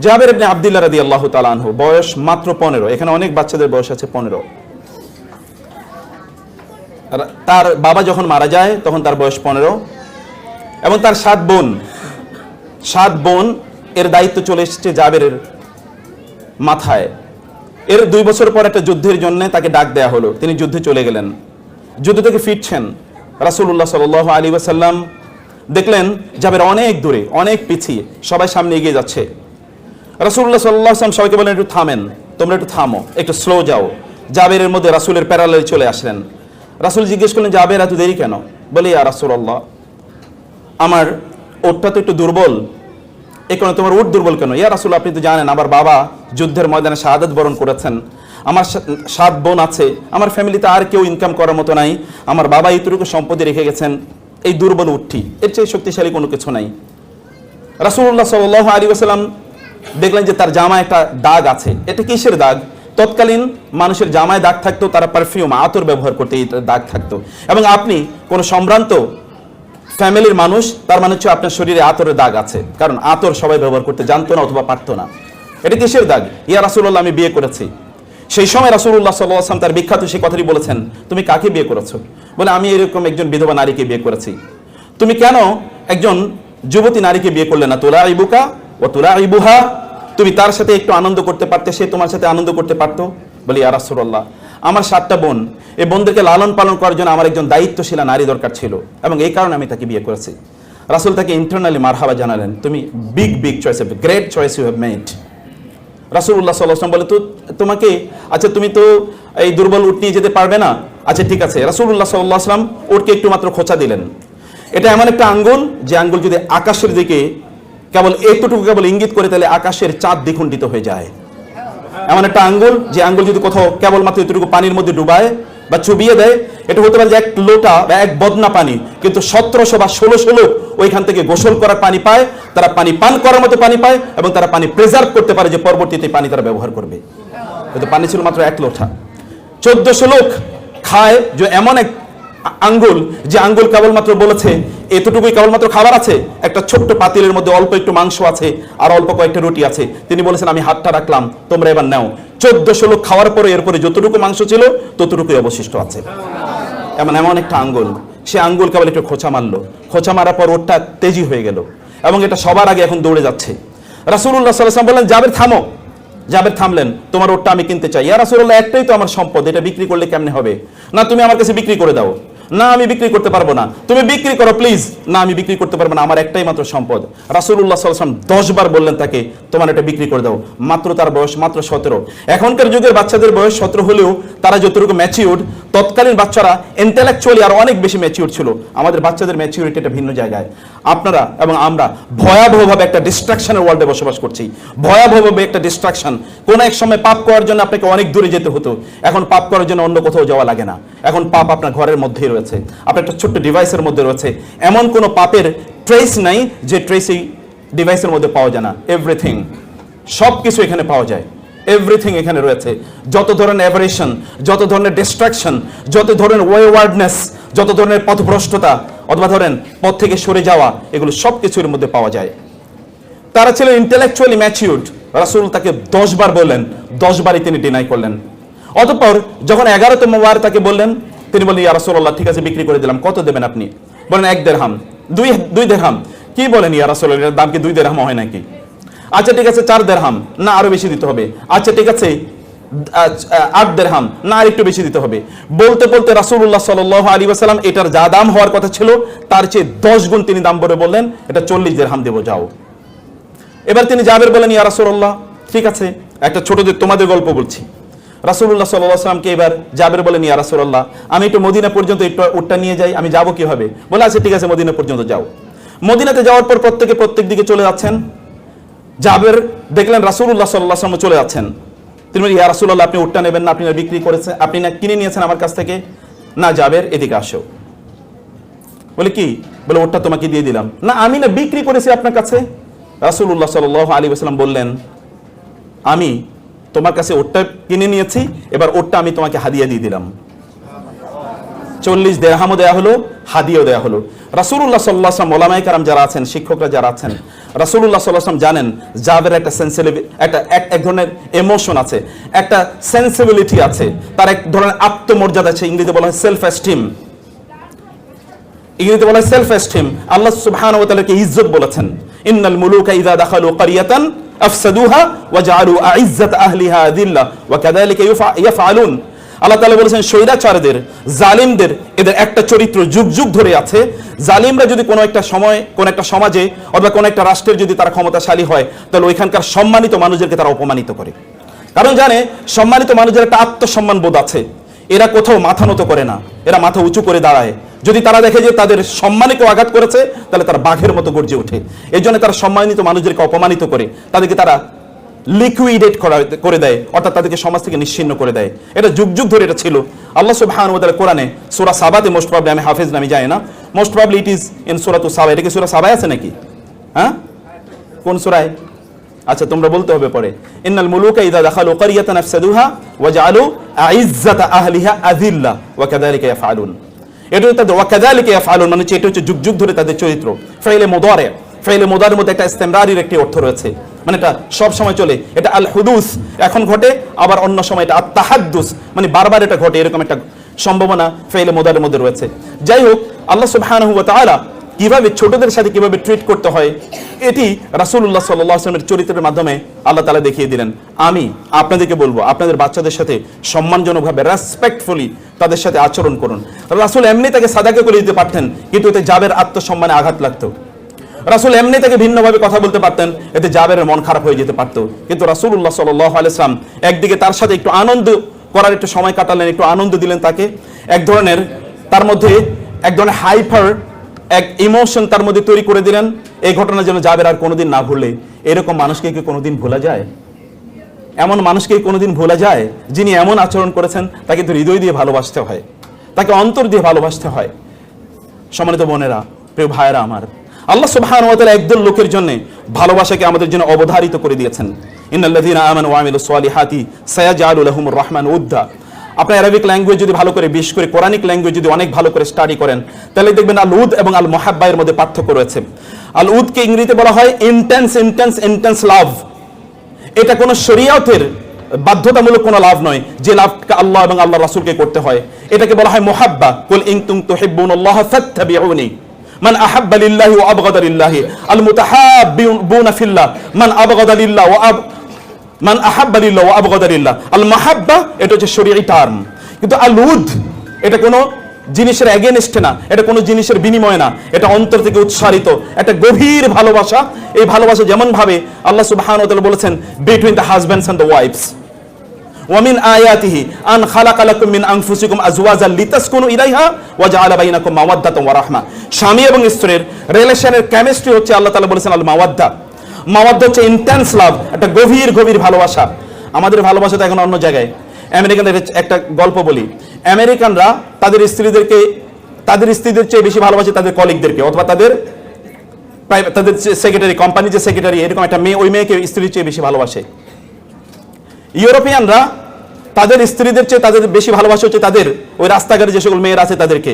জাবের ইবনে আব্দুল্লাহ রাদি আল্লাহ তালানহু বয়স মাত্র পনেরো। এখানে অনেক বাচ্চাদের বয়স আছে পনেরো। তার বাবা যখন মারা যায়, তখন তার বয়স পনেরো। এবং তার সাত বোন সাত বোন এর দায়িত্ব চলে এসেছে জাবেরের মাথায়। এর দুই বছর পর একটা যুদ্ধের জন্য তাকে ডাক দেয়া হলো। তিনি যুদ্ধে চলে গেলেন। যুদ্ধ থেকে ফিরছেন। রাসূলুল্লাহ সাল্লাল্লাহু আলী ওয়াসাল্লাম দেখলেন জাবের অনেক দূরে, অনেক পিছিয়ে, সবাই সামনে এগিয়ে যাচ্ছে। রাসূলুল্লাহ সাল্লাল্লাহু আলাইহি ওয়াসাল্লাম সবাইকে বলেন একটু থামেন, তোমরা একটু থামো, একটু স্লো যাও। জাবেরের মধ্যে রাসূলের প্যারালালে চলে আসলেন। রাসূল জিজ্ঞেস করলেন, জাবের, এত দেরি কেন? বলে, ইয়া রাসূলুল্লাহ, আমার ওটটা তো একটু দুর্বল। এই কারণে তোমার উট দুর্বল কেন? ইয়া রাসুল, আপনি তো জানেন, আমার বাবা যুদ্ধের ময়দানে শাহাদত বরণ করেছেন। আমার সাত বোন আছে, আমার ফ্যামিলিতে আর কেউ ইনকাম করার মতো নাই। আমার বাবা এইটুকু সম্পত্তি রেখে গেছেন, এই দুর্বল উঠটি এর চেয়ে শক্তিশালী কোনো কিছু নাই। রাসুল্লাহ সাল আলী আসালাম দেখলেন যে তার জামায় একটা দাগ আছে। এটা কিসের দাগ? তৎকালীন মানুষের জামায় দাগ থাকতো, তারা পারফিউম আতর ব্যবহার করতে এই দাগ থাকতো। এবং আপনি কোনো সম্ভ্রান্ত ফ্যামিলির মানুষ, তার মানে হচ্ছে আপনার শরীরে আতরের দাগ আছে। কারণ আতর সবাই ব্যবহার করতে জানতো না অথবা পারতো না। এটা কিসের দাগ? ইয়া রাসুল্লাহ আমি বিয়ে করেছি। সেই সময় রাসুল্লাহ সাল্লাম তার বিখ্যাত সেই কথাটি বলেছেন, তুমি কাকে বিয়ে করেছ? বলে, আমি এরকম একজন বিধবা নারীকে বিয়ে করেছি। তুমি কেন একজন যুবতী নারীকে বিয়ে করলে না? তোলা ইবুকা ও তুমি তার সাথে একটু আনন্দ করতে পারতে, সে তোমার সাথে আনন্দ করতে পারতো। বলি রাসুল্লাহ আমার সাতটা বোন এই বোনদেরকে লালন পালন করার জন্য আমার একজন দায়িত্বশীলা নারী দরকার ছিল এবং এই কারণে আমি তাকে বিয়ে করেছি। রাসুল তাকে ইন্টারনালি মারহাবা জানালেন, তুমি big big choice great choice you have made রাসুল্লাহ সাল্লাম বলে, তো, তোমাকে আচ্ছা তুমি তো এই দুর্বল উট নিয়ে যেতে পারবে না? আচ্ছা ঠিক আছে। রাসুল্লাহ সাল্লাহ আসলাম ওটকে একটু মাত্র খোঁচা দিলেন। এটা এমন একটা আঙ্গুল, যে আঙ্গুল যদি আকাশের দিকে কেবল এতটুকু কেবল ইঙ্গিত করে তাহলে আকাশের চাঁদ দ্বিখণ্ডিত হয়ে যায়। এমন একটা আঙ্গুল, যে আঙ্গুল যদি কোথাও কেবলমাত্র এতটুকু পানির মধ্যে ডুবায় বা চুবিয়ে দেয়, এটা হতে পারে যে এক লোটা বা এক বদনা পানি। কিন্তু সতেরোশো বা ষোলোশো লোক ওইখান থেকে গোসল করার পানি পায়, তারা পানি পান করার মতো পানি পায় এবং তারা পানি প্রিজার্ভ করতে পারে যে পরবর্তীতে পানি তারা ব্যবহার করবে। কিন্তু পানি ছিল মাত্র এক লোটা চোদ্দশো লোক খায় যে এমন এক আঙ্গুল, যে আঙ্গুল কেবলমাত্র বলেছে, এতটুকুই কেবলমাত্র খাবার আছে, একটা ছোট্ট পাতিলের মধ্যে অল্প একটু মাংস আছে আর অল্প কয়েকটা রুটি আছে। তিনি বলেছেন, আমি হাতটা রাখলাম, তোমরা এবার নাও। চোদ্দশো লোক খাওয়ার পরে এরপরে যতটুকু মাংস ছিল, ততটুকুই অবশিষ্ট আছে। এমন এমন একটা আঙ্গুল। সে আঙ্গুল কেবল একটু খোঁচা মারলো। খোঁচা মারার পর ওরটা তেজি হয়ে গেল এবং এটা সবার আগে এখন দৌড়ে যাচ্ছে। রাসুল্লাহ সাল্লাম বললেন, জাবের, থামো। জাবের থামলেন, তোমার ওরটা আমি কিনতে চাই। ইয়া রাসুল্লাহ একটাই তো আমার সম্পদ, এটা বিক্রি করলে কেমনে হবে? না, তুমি আমার কাছে বিক্রি করে দাও। না, আমি বিক্রি করতে পারব না। তুমি বিক্রি করো প্লিজ না, আমি বিক্রি করতে পারব না, আমার একটাই মাত্র সম্পদ। রাসুল্লাহ সাল্লাম দশ বার বললেন তাকে, তোমার এটা বিক্রি করে দাও। মাত্র তার বয়স, মাত্র সতেরো। এখনকার যুগের বাচ্চাদের বয়স সতেরো হলেও তারা যতটুকু ম্যাচিউর তৎকালীন বাচ্চারা ইন্টেলেকচুয়ালি আর অনেক বেশি ম্যাচিউর ছিল। আমাদের বাচ্চাদের ম্যাচিউরিটি একটা ভিন্ন জায়গায়। আপনারা এবং আমরা ভয়াবহভাবে একটা ডিস্ট্রাকশনের ওয়ার্ল্ডে বসবাস করছি। ভয়াবহভাবে একটা ডিস্ট্রাকশন কোন এক সময় পাপ করার জন্য আপনাকে অনেক দূরে যেতে হতো। এখন পাপ করার জন্য অন্য কোথাও যাওয়া লাগে না। এখন পাপ আপনার ঘরের মধ্যেই রয়েছে আপনার একটা ছোট্ট ডিভাইসের মধ্যে রয়েছে। এমন কোনো পাপের ট্রেস নাই যে ট্রেস এই ডিভাইসের মধ্যে পাওয়া যায় না। এভরিথিং সব কিছু এখানে পাওয়া যায়। এভরিথিং এখানে রয়েছে। যত ধরনের অ্যাভারেশন যত ধরনের ডিস্ট্রাকশন যত ধরনের ওয়েওয়ার্ডনেস যত ধরনের পথভ্রষ্টতা, অথবা ধরেন পথ থেকে সরে যাওয়া, এগুলো সব কিছুর মধ্যে পাওয়া যায়। তারা ছিলেন ইন্টেলেকচুয়ালি ম্যাচিউরড রাসুল তাকে দশ বার বললেন। দশ বারই তিনি ডিনাই করলেন। অতঃপর যখন এগারোতম বার তাকে বললেন তিনি বললেন, ইয়া রাসূলুল্লাহ, ঠিক আছে, বিক্রি করে দিলাম। কত দেবেন আপনি? বলেন, এক দেড়হাম। দুই দুই দেড়হাম। কি বলেন, ইয়া রাসূলুল্লাহ এটার দাম কি দুই দেড়হাম হয় নাকি? আচ্ছা ঠিক আছে, চার দেড়হাম। না, আরও বেশি দিতে হবে। আচ্ছা ঠিক আছে আট দেড়হাম। না, আর একটু বেশি দিতে হবে। বলতে বলতে রাসূলুল্লাহ সাল্লাল্লাহু আলাইহি ওয়াসাল্লাম, এটার যা দাম হওয়ার কথা ছিল, তার চেয়ে দশ গুণ তিনি দাম বলে বললেন, এটা চল্লিশ দেড়হাম দেবো, যাও। এবার তিনি জাবের বলেন, ইয়া রাসূলুল্লাহ, ঠিক আছে, একটা ছোটদের তোমাদের গল্প বলছি। সাল্লাল্লাহু সাল্লামকে এবার জাবের বলেন ইয়া রাসূলুল্লাহ, আমি একটু মদিনা পর্যন্ত একটু উটটা নিয়ে যাই, আমি যাব কীভাবে? বলে আচ্ছা ঠিক আছে, মদিনা পর্যন্ত যাও। মদিনাতে যাওয়ার পর প্রত্যেকে প্রত্যেক দিকে চলে যাচ্ছেন। জাবের দেখলেন রাসূলুল্লাহ সাল্লাল্লাহু আলাইহি ওয়াসাল্লাম চলে যাচ্ছেন। তিনি বলেন, ইয়া রাসূলুল্লাহ, আপনি উটটা নেবেন না, আপনি না বিক্রি করেছেন আপনি না কিনে নিয়েছেন আমার কাছ থেকে? না, জাবের, এদিকে আসো। বলে, কি? বলে ওটা তোমাকে দিয়ে দিলাম। না, আমি না বিক্রি করেছি আপনার কাছে? রাসূলুল্লাহ সাল্লাল্লাহু আলাইহি ওয়াসাল্লাম বললেন, আমি তোমার কাছে ওটটা কিনে নিয়েছি, এবার ওটটা আমি তোমাকে হাদিয়া দিয়ে দিলাম। চল্লিশ দেড়হামও দেওয়া হলো, হাদিয়াও দেওয়া হলো। রাসূলুল্লাহ সাল্লাহ আসলাম ওলামাই কারাম যারা আছেন, শিক্ষকরা যারা আছেন, রাসূলুল্লাহ সাল্লাল্লাহু আলাইহি জানেন, জাবের একটা সেন্সিটিভ একটা, এক- এক ধরনের ইমোশন আছে, একটা সেন্সিবিলিটি আছে, তার এক ধরনের আত্মমর্যাদা আছে, ইংরেজিতে বলা হয় সেলফ এস্টিম ইংরেজিতে বলা হয় সেলফ এস্টিম আল্লাহ সুবহানাহু ওয়া তাআলাকে ইজ্জত বলেছেন। ইন্নাল মুলুকা ইযা দাখালু ক্বরিয়াতান আফসাদুহা ওয়া জাআলু আইজ্জাত আহলিহা আযিল্লা ওয়া কাযালিকা ইয়াফআলুন আল্লাহ তাআলা বলেছেন, স্বৈরাচারদের, জালিমদের, এদের একটা চরিত্র যুগ যুগ ধরে আছে। জালিমরা যদি কোনো একটা সময়, কোন একটা সমাজে অথবা কোন একটা রাষ্ট্রের যদি তারা ক্ষমতাশালী হয়, তাহলে ওইখানকার সম্মানিত মানুষদেরকে তারা অপমানিত করে। কারণ জানে, সম্মানিত মানুষের একটা আত্মসম্মান বোধ আছে। এরা কোথাও মাথা নত করে না, এরা মাথা উঁচু করে দাঁড়ায়। যদি তারা দেখে যে তাদের সম্মানে কেউ আঘাত করেছে, তাহলে তারা বাঘের মতো গর্জে ওঠে। এই জন্য তারা সম্মানিত মানুষদেরকে অপমানিত করে। তাদেরকে তারা লিকুইডেট করা, করে দেয়, অর্থাৎ তাদেরকে সমাজ থেকে নিশ্চিন্ন করে দেয়। এটা যুগ যুগ ধরে এটা ছিল। আল্লাহ সুবহান তাআলা কোরআনে সূরা সাবাতে মোস্ট প্রবলি আমি হাফেজ নামে যাই না। Most probably it is in সূরা তু সাবা। এটা কি সূরা সাবায় আছে নাকি? হ্যাঁ? কোন সূরায়? আচ্ছা তোমরা বলতে হবে পরে। ইন্নাল মুলুকা ইযা দাখালু আফসাদুহা আহলিহা এটা হচ্ছে তাদের মানে এটা হচ্ছে যুগ যুগ ধরে তাদের চরিত্র। মধ্যে একটা ইস্তেমরারির একটি অর্থ রয়েছে। মানে এটা সব সময় চলে। এটা আল হুদুস, এখন ঘটে, আবার অন্য সময় এটা আত মানে বারবার এটা ঘটে, এরকম একটা সম্ভাবনা ফাইলে মুদারের মধ্যে রয়েছে। যাই হোক, আল্লাহ সুবহানাহু ওয়া তাআলা কীভাবে ছোটদের সাথে কীভাবে ট্রিট করতে হয়, এটি রাসূলুল্লাহ সাল্লাল্লাহু আলাইহি চরিত্রের মাধ্যমে আল্লাহ তালা দেখিয়ে দিলেন। আমি আপনাদেরকে বলব, আপনাদের বাচ্চাদের সাথে সম্মানজনকভাবে রেসপেক্টফুলি তাদের সাথে আচরণ করুন। রাসুল এমনি তাকে সাদাকে করে দিতে পারতেন, কিন্তু এতে জাবের আত্মসম্মানে আঘাত লাগতো। রাসুল এমনি তাকে ভিন্নভাবে কথা বলতে পারতেন, এতে জাবের মন খারাপ হয়ে যেতে পারতো। কিন্তু সাল্লাল্লাহু আলাইহি ওয়াসাল্লাম একদিকে তার সাথে একটু আনন্দ করার একটু সময় কাটালেন, একটু আনন্দ দিলেন তাকে। এক ধরনের, তার মধ্যে এক ধরনের হাইপার এক ইমোশন তার মধ্যে তৈরি করে দিলেন, এই ঘটনা যেন জাবের আর কোনোদিন না ভুলে। এরকম মানুষকে কি কোনোদিন ভোলা যায়? এমন মানুষকে কোনোদিন ভোলা যায়, যিনি এমন আচরণ করেছেন, তাকে তো হৃদয় দিয়ে ভালোবাসতে হয়, তাকে অন্তর দিয়ে ভালোবাসতে হয়। সম্মানিত বোনেরা, প্রিয় ভাইয়েরা আমার, আল্লাহ সুবহানাহু ওয়া তাআলা একদল লোকের জন্য ভালোবাসাকে আমাদের জন্য অবধারিত করে দিয়েছেন। ইন্নাল্লাযীনা আমানু ওয়া আমিলুস সালিহাতি সায়াজআলু লাহুমুর রহমান উদ্দা। আপনার অ্যারাবিক ল্যাঙ্গুয়েজ যদি ভালো করে বিশেষ করে কোরআনিক ল্যাঙ্গুয়েজ যদি অনেক ভালো করে স্টাডি করেন, তাহলে দেখবেন আল উদ এবং আল মুহাব্বা এর মধ্যে পার্থক্য রয়েছে। আল উদকে ইংরেজিতে বলা হয় ইন্টেন্স ইন্টেন্স ইন্টেন্স লাভ এটা কোনো শরিয়তের বাধ্যতামূলক কোনো লাভ নয়, যে লাভকে আল্লাহ এবং আল্লাহ রাসূলকে করতে হয়। এটাকে বলা হয় মুহাব্বা। কুল ইন তুম তুহিব্বুনাল্লাহ ফাত্তাবিউনি। মান আহাব্বা লিল্লাহি ওয়া আবগাদা লিল্লাহি। আল মুতাহাব্বিউনা ফিল্লাহ। মান আবগাদা লিল্লাহ ওয়া মান আহাব্বা লিল্লাহ ওয়া আবগাদা লিল্লাহ। আল মাহাব্বা, এটা হচ্ছে শরীয়ী টার্ম কিন্তু আল উদ, এটা কোনো জিনিসের এগেনস্টে না, এটা কোনো জিনিসের বিনিময় না, এটা অন্তর থেকে উৎসারিত, একটা গভীর ভালোবাসা। এই ভালোবাসা যেমন ভাবে আল্লাহ তাআলা বলেছেন between the husbands and the wifes ওয়ামিন আয়াতিহি, আন খালাকা লাকুম মিন আনফুসিকুম আজওয়াজান লিতাসকুনু ইলাইহা ওয়া জাআলা বাইনাকুম মাওয়াদ্দাতান ওয়া রাহমা। স্বামী এবং স্ত্রীর রিলেশনের কেমিস্ট্রি হচ্ছে আল্লাহ তাআলা বলেছেন আল মাওয়াদ্দা। মাওয়াদ্দা হচ্ছে ইন্টেন্স লাভ একটা গভীর গভীর ভালোবাসা। আমাদের ভালোবাসা তো এখন অন্য জায়গায়। আমেরিকানদের একটা গল্প বলি। আমেরিকানরা তাদের স্ত্রীদেরকে, তাদের স্ত্রীদের চেয়ে বেশি ভালোবাসে তাদের কলিগদেরকে অথবা তাদের তাদের সেক্রেটারি কোম্পানির যে সেক্রেটারি এরকম একটা মেয়ে, ওই মেয়েকে স্ত্রীর চেয়ে বেশি ভালোবাসে। ইউরোপিয়ানরা তাদের স্ত্রীদের চেয়ে তাদের বেশি ভালোবাসা হচ্ছে তাদের, ওই রাস্তাঘাটে যে সকল মেয়েরা আছে তাদেরকে।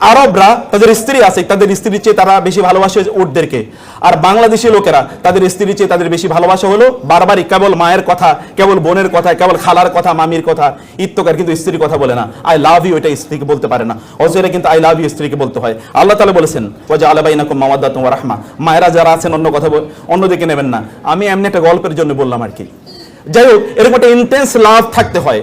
আরবরা তাদের স্ত্রী আছে, তাদের স্ত্রীর চেয়ে তারা বেশি ভালোবাসে উটদেরকে। আর বাংলাদেশি লোকেরা তাদের স্ত্রীর চেয়ে তাদের বেশি ভালোবাসা হলো বারবারই কেবল মায়ের কথা, কেবল বোনের কথা, কেবল খালার কথা, মামির কথা ইত্যকার কিন্তু স্ত্রীর কথা বলে না। আই লাভ ইউ এটা স্ত্রীকে বলতে পারে না। অজরে কিন্তু আই লাভ ইউ স্ত্রীকে বলতে হয়। আল্লাহ তালা বলেছেন ওজা আলাবাইনাকুম মামাদা তোমার রাহমা। মায়েরা যারা আছেন, অন্য কথা অন্যদিকে নেবেন না। আমি এমনি একটা গল্পের জন্য বললাম আর কি। যাই হোক, এরকম একটা ইন্টেন্স লাভ থাকতে হয়।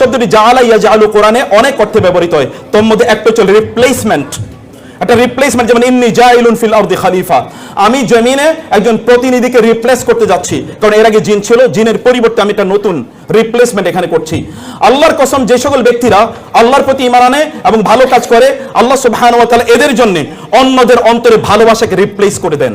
শব্দটি কোরআনে অনেক অর্থে ব্যবহৃত হয়। তোর মধ্যে একটা রিপ্লেসমেন্ট একটা রিপ্লেসমেন্ট যেমন ইন্নি জাইলুন ফিল আরদি খলিফা। আমি জমিনে একজন প্রতিনিধিকে রিপ্লেস করতে যাচ্ছি। কারণ এর আগে জিন ছিল, জিনের পরিবর্তে আমি একটা নতুন রিপ্লেসমেন্ট এখানে করছি। আল্লাহর কসম, যে সকল ব্যক্তিরা আল্লাহর প্রতি ইমান আনে এবং ভালো কাজ করে, আল্লাহ সুবহানাহু ওয়া তাআলা এদের জন্য অন্যদের অন্তরে ভালোবাসাকে রিপ্লেস করে দেন।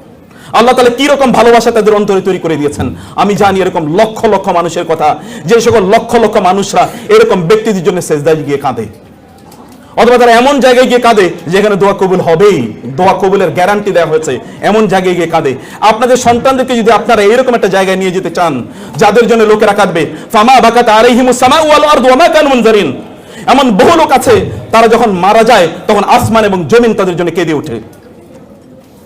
আল্লাহ তাআলা কি রকম ভালোবাসা তাদের অন্তরে তৈরি করে দিয়েছেন? আমি জানি এরকম লক্ষ লক্ষ মানুষের কথা, যে সকল লক্ষ লক্ষ মানুষরা এরকম ব্যক্তিদের জন্য সেজদায় গিয়ে কাঁদে। অথবা তারা এমন জায়গায় গিয়ে কাঁদে, যেখানে দোয়া কবুল হবেই। দোয়া কবুলের গ্যারান্টি দেওয়া হয়েছে, এমন জায়গায় গিয়ে কাঁদে। আপনাদের সন্তানদেরকে যদি আপনারা এরকম একটা জায়গায় নিয়ে যেতে চান, যাদের জন্য লোকেরা কাঁদবে, ফামা বাকাত আলাইহিমুস সামা ওয়াল আরদু ওয়া মা কানু মুনজারিন। এমন বহু লোক আছে, তারা যখন মারা যায়, তখন আসমান এবং জমিন তাদের জন্য কেঁদে ওঠে।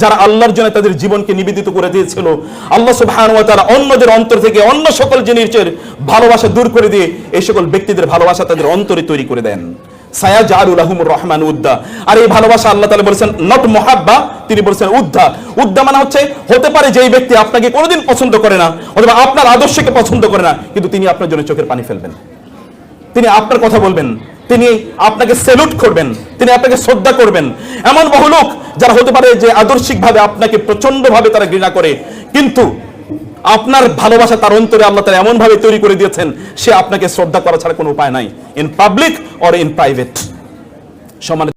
যারা আল্লাহর জন্য তাদের জীবনকে নিবেদিত করে দিয়েছিল। আল্লাহ তাআলা অন্যদের অন্তর থেকে অন্য সকল জিনিসের ভালোবাসা দূর করে দিয়ে এই সকল ব্যক্তিদের ভালোবাসা তাদের অন্তরে তৈরি করে দেন। আর এই ভালোবাসা আল্লাহ বলেছেন, নট মোহাব্বা তিনি বলেছেন, উদ্দা উদ্দা মানে হচ্ছে, হতে পারে যে এই ব্যক্তি আপনাকে কোনোদিন পছন্দ করে না, অথবা আপনার আদর্শকে পছন্দ করে না, কিন্তু তিনি আপনার জন্য চোখের পানি ফেলবেন। তিনি আপনার কথা বলবেন। তিনি আপনাকে সেলুট করবেন, তিনি আপনাকে শ্রদ্ধা করবেন। এমন বহু লোক যারা হতে পারে যে আদর্শিকভাবে আপনাকে প্রচন্ডভাবে তারা ঘৃণা করে, কিন্তু আপনার ভালোবাসা তার অন্তরে আল্লাহ তারা এমন ভাবে তৈরি করে দিয়েছেন, সে আপনাকে শ্রদ্ধা করা ছাড়া কোনো উপায় নাই in public or in private সমান